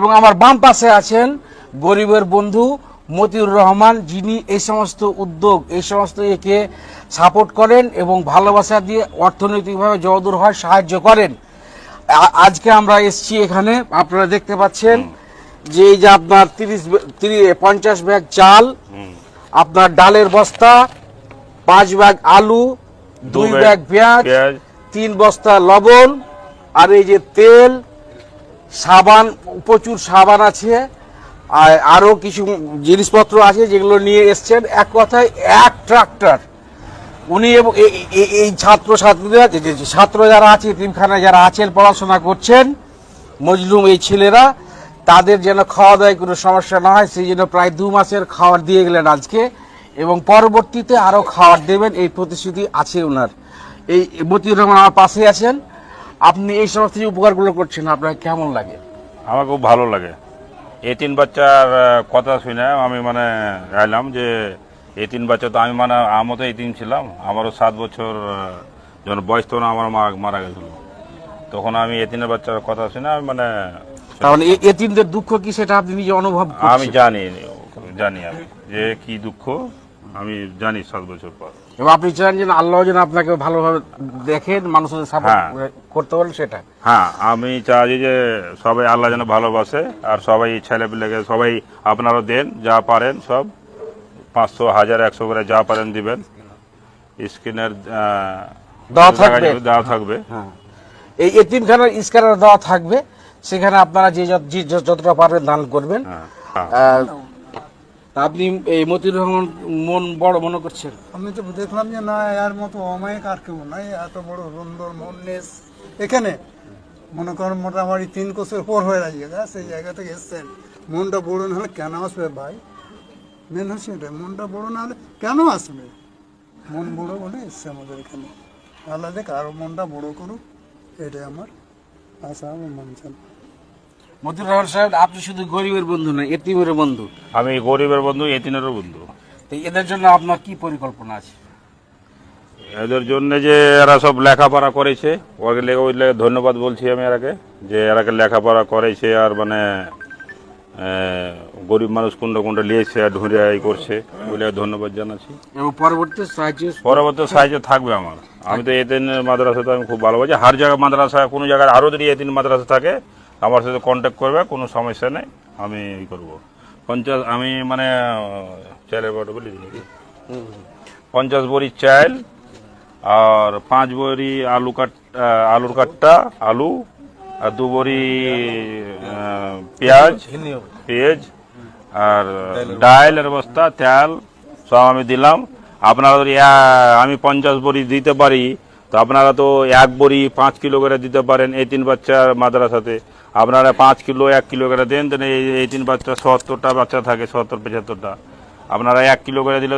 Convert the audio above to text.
এবং আমার বাম পাশে আছেন গরিবের বন্ধু মতিউর রহমান যিনি এই সমস্ত উদ্যোগ এই সমস্ত একে সাপোর্ট করেন এবং ভালোবাসা দিয়ে অর্থনৈতিকভাবে যতদূর হয় সাহায্য করেন। আজকে আমরা এসছি এখানে আপনারা দেখতে পাচ্ছেন যে এই যে আপনার তিরিশ পঞ্চাশ ব্যাগ চাল আপনার ডালের বস্তা পাঁচ ব্যাগ আলু দুই ব্যাগ পেঁয়াজ। তিন বস্তা লবণ আর এই যে তেল সাবান, প্রচুর সাবান আছে, আর আরও কিছু জিনিসপত্র আছে যেগুলো নিয়ে এসছেন। এক কথায়, এক ট্রাক্টর উনি এবং এই ছাত্র ছাত্রীরা ছাত্র যারা আছে তিনখানায় যারা আছেন, পড়াশোনা করছেন, মজলুম এই ছেলেরা, তাদের যেন খাওয়া দাওয়ায় কোনো সমস্যা না হয়, সেই জন্য প্রায় দু মাসের খাবার দিয়ে গেলেন আজকে, এবং পরবর্তীতে আরও খাবার দেবেন, এই প্রতিশ্রুতি আছে ওনার। এই মতিউর রহমান আমার পাশে আছেন। আপনি এই সমস্ত যে উপকারগুলো করছেন আপনার কেমন লাগে? আমার খুব ভালো লাগে। এই তিন বাচ্চার কথা শুনে আমি মানে এলাম যে এই তিন বাচ্চা তো আমি মানে আমিও তো এই তিন ছিলাম। আমারও সাত বছর যখন বয়স তখন আমার মা মারা গেছিল। তখন আমি এই তিনের বাচ্চার কথা শুনে আমি মানে কারণ এ- এতিমদের দুঃখ কি সেটা আপনি নিজে অনুভব আমি জানি জানি আমি। যে কি দুঃখ আমি জানি সাত বছর পর। এবং আপনি চান যে আল্লাহ যেন আপনাকে ভালোভাবে দেখেন মানুষের সাপোর্ট হ্যাঁ। করতে পারেন সেটা। হ্যাঁ আমি চাই যে সবাই আল্লাহ যেন ভালোবাসে আর সবাই ছেলে পেলেকে সবাই আপনারা দেন যা পারেন সব। পাঁচশো হাজার একশো করে যা পারেন দিবেন। স্ক্রিনের দেওয়া থাকবে। দেওয়া থাকবে। হ্যাঁ এই এতিমখানার স্ক্যানার দেওয়া থাকবে। সেখানে আপনারা যে যত- যে যত- যতটা পারবেন দান করবেন। হ্যাঁ হ্যাঁ। আপনি এই মতিউর রহমান মন বড় মনে করছেন? আমি তো দেখলাম যে না, এর মতো অমায়িক আর কেউ নাই, এত বড় সুন্দর মন্নেস এখানে মনে করেন মোটামুটি তিন কোষের পর হয়ে গেছে, সেই জায়গা থেকে এসছেন। মনটা বড় না হলে কেন আসবে ভাই? মেন হচ্ছে এটা, মনটা বড় না হলে কেন আসবে? মন বড় বলে এসছে আমাদের এখানে। আল্লাহ দেখ, আরও মনটা বড় করুক, এটাই আমার আশা আমার মন চান মতিউর রহমান সাহেব আপনি শুধু গরিবের বন্ধু নয় এতিমের বন্ধু। আমি গরিবের বন্ধু এতিনেরও বন্ধু। তো এদের জন্য আপনার কি পরিকল্পনা আছে? এদের জন্য যে এরা সব লেখাপড়া করেছে ওকে লেগে ওই ধন্যবাদ বলছি আমি এরাকে যে এরাকে লেখাপড়া করেছে আর মানে গরিব মানুষ কোনটা কোনটা লিয়েছে আর ঢুঁড়িয়া এই করছে বলে ধন্যবাদ জানাচ্ছি। এবং পরবর্তী সাহায্য পরবর্তী সাহায্য থাকবে আমার। আমি তো এতেন মাদ্রাসা তো আমি খুব ভালোবাসি হার জায়গায় মাদ্রাসা কোনো জায়গায় আরও যদি এতিন মাদ্রাসা থাকে আমার সাথে কন্ট্যাক্ট করবে, কোনো সমস্যা নেই, আমি ই করব। পঞ্চাশ, আমি মানে চালের বড় বলি। নাকি পঞ্চাশ বড়ি চাল আর পাঁচ বড়ি আলু কাট আলুর কাটটা, আলু, আর দু বড়ি পেঁয়াজ পেঁয়াজ, আর ডাইলের বস্তা, তেল, সব আমি দিলাম। আপনারা যদি আমি পঞ্চাশ বড়ি দিতে পারি, তো আপনারা তো এক বড়ি পাঁচ কিলো করে দিতে পারেন, এই তিন বাচ্চার মাদ্রাসাতে। আপনারা পাঁচ কিলো, এক কিলো করে দেন এই তিন বাচ্চা সত্তরটা বাচ্চা থাকে, সত্তর, পঁচাত্তরটা। আপনারা এক কিলো করে দিলে